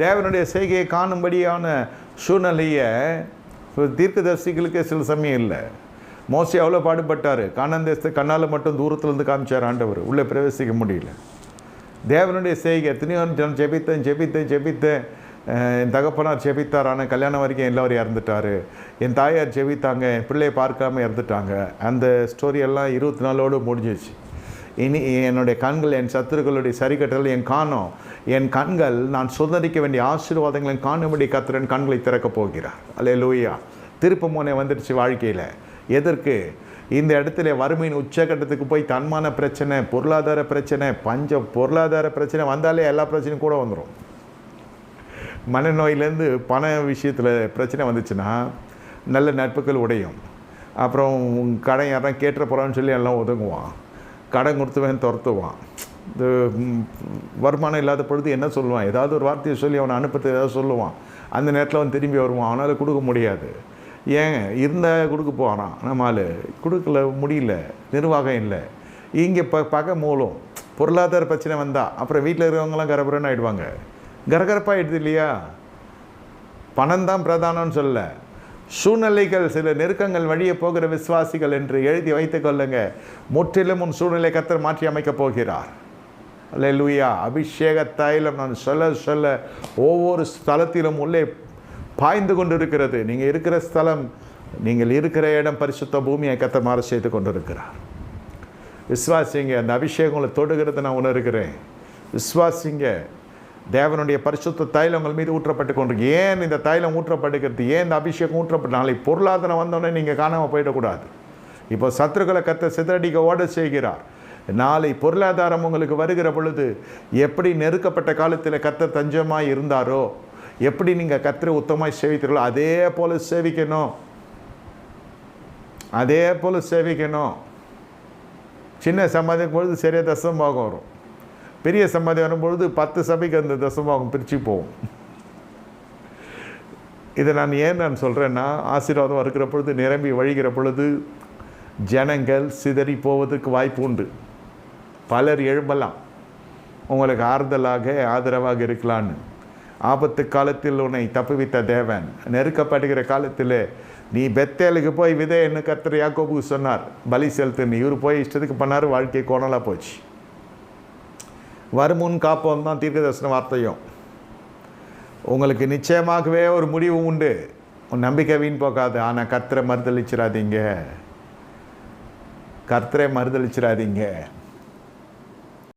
தேவனுடைய செய்கையை காணும்படியான சூழ்நிலையை தீர்க்கதரிசிகளுக்கே சில சமயம் இல்லை. மோசி அவ்வளோ பாடுபட்டார். காணந்தேசத்தை கண்ணால் மட்டும் தூரத்துலேருந்து காமிச்சார் ஆண்டவர். உள்ளே பிரவேசிக்க முடியல. தேவனுடைய செய்கை எத்தனையோ ஜனம் ஜெபித்தேன் ஜெபித்தேன் ஜெபித்தேன். என் தகப்பனார் ஜெபித்தார். ஆனால் கல்யாணம் வரைக்கும் எல்லோரும் இறந்துட்டாரு. என் தாயார் ஜெபித்தாங்க. என் பிள்ளையை பார்க்காம இறந்துட்டாங்க. அந்த ஸ்டோரியெல்லாம் இருபத்தி நாளோடு முடிஞ்சிச்சு இனி என்னுடைய கண்கள் என் சத்துருக்களுடைய சரிக்கட்டல் என் காணும் என் கண்கள் நான் சுதந்திரிக்க வேண்டிய ஆசீர்வாதங்களை காணும்படி கத்திரன் கண்களை திறக்கப் போகிறார். அல்ல லூயா திருப்பு முனை வந்துடுச்சு வாழ்க்கையில். எதற்கு? இந்த இடத்துல வறுமையின் உச்சக்கட்டத்துக்கு போய் தன்மான பிரச்சனை பொருளாதார பிரச்சனை பஞ்சம் பொருளாதார பிரச்சனை வந்தாலே எல்லா பிரச்சனையும் கூட வந்துடும் மனநோயிலேருந்து பண விஷயத்தில் பிரச்சனை வந்துச்சுன்னா நல்ல நட்புகள் உடையும். அப்புறம் கடன் யாரும் கேட்டுற போகிறான்னு சொல்லி எல்லாம் ஒதுங்குவான். கடன் கொடுத்துவன் துரத்துவான். இது வருமானம் இல்லாத பொழுது என்ன சொல்லுவான்? ஏதாவது ஒரு வார்த்தையை சொல்லி அவனை அனுப்புறது ஏதாவது சொல்லுவான். அந்த நேரத்தில் அவன் திரும்பி வருவான். அவனால் கொடுக்க முடியாது. ஏன்? இருந்தால் கொடுக்க போகிறான் நம்மால் கொடுக்கல முடியல. நிர்வாகம் இல்லை. இங்கே ப பகை மூலம். பொருளாதார பிரச்சனை வந்தால் அப்புறம் வீட்டில் இருக்கிறவங்களாம் கரபரன்னு கரகரப்பாக ஆகிடுது இல்லையா? பணம் தான் பிரதானம்னு சொல்லலை. சூழ்நிலைகள் சில நெருக்கங்கள் வழியே போகிற விசுவாசிகள் என்று எழுதி வைத்துக் கொள்ளுங்க. முற்றிலும் உன் சூழ்நிலை கத்தர் மாற்றி அமைக்கப் போகிறார். அல்லேலூயா அபிஷேக தைலம் நான் சொல்ல சொல்ல ஒவ்வொரு ஸ்தலத்திலும் உள்ளே பாய்ந்து கொண்டிருக்கிறது. நீங்கள் இருக்கிற ஸ்தலம் நீங்கள் இருக்கிற இடம் பரிசுத்த பூமியை கத்த மாற செய்து கொண்டிருக்கிறார். விஸ்வாசிங்க அந்த அபிஷேகங்களை தொடுகிறது நான் உணர்கிறேன். விஸ்வாசிங்க தேவனுடைய பரிசுத்த தைலம் உங்கள் மீது ஊற்றப்பட்டு கொண்டிருக்கு. ஏன் இந்த தைலம் ஊற்றப்படுகிறது? ஏன் இந்த அபிஷேகம் ஊற்றப்பட்டு? நாளை பொருளாதாரம் வந்தோடனே நீங்கள் காணாமல் போயிடக்கூடாது. இப்போ சத்துருக்களை கத்த சிதறடிக்க ஓட செய்கிறார். நாளை பொருளாதாரம் உங்களுக்கு வருகிற பொழுது எப்படி நெருக்கப்பட்ட காலத்தில் கத்த தஞ்சமாக இருந்தாரோ எப்படி நீங்கள் கத்திர உத்தமாக சேவித்தீர்களோ அதே போல் சேவிக்கணும். அதே போல் சேவிக்கணும். சின்ன சம்பாதிக்கும் பொழுது சரியாக தசம்பாகம் வரும். பெரிய சம்மதி வரும்பொழுது பத்து சபைக்கு அந்த தசம்பாகம் பிரித்து போகும். இதை நான் ஏன் நான் சொல்கிறேன்னா ஆசீர்வாதம் இருக்கிற பொழுது நிரம்பி வழிகிற பொழுது ஜனங்கள் சிதறி போவதற்கு வாய்ப்பு உண்டு. பலர் எழும்பலாம். உங்களுக்கு ஆறுதலாக ஆதரவாக இருக்கலான்னு. ஆபத்து காலத்தில் உன்னை தப்புவித்த தேவன் நெருக்கப்படுகிற காலத்தில் நீ பெத்தேலுக்கு போய் விதை என்ன கர்த்தர் யாக்கோபுக்கு சொன்னார். பலி செலுத்துன்னு இவர் போய் இஷ்டத்துக்கு பண்ணார் வாழ்க்கை கோணலாக போச்சு. வருமுன் காப்போம் தான் தீர்க்கதர்சன வார்த்தையும். உங்களுக்கு நிச்சயமாகவே ஒரு முடிவு உண்டு. உன் நம்பிக்கை வீண் போகாது. ஆனால் கர்த்தரை மறுதளிச்சிடாதீங்க கர்த்தரை மறுதளிச்சிடாதீங்க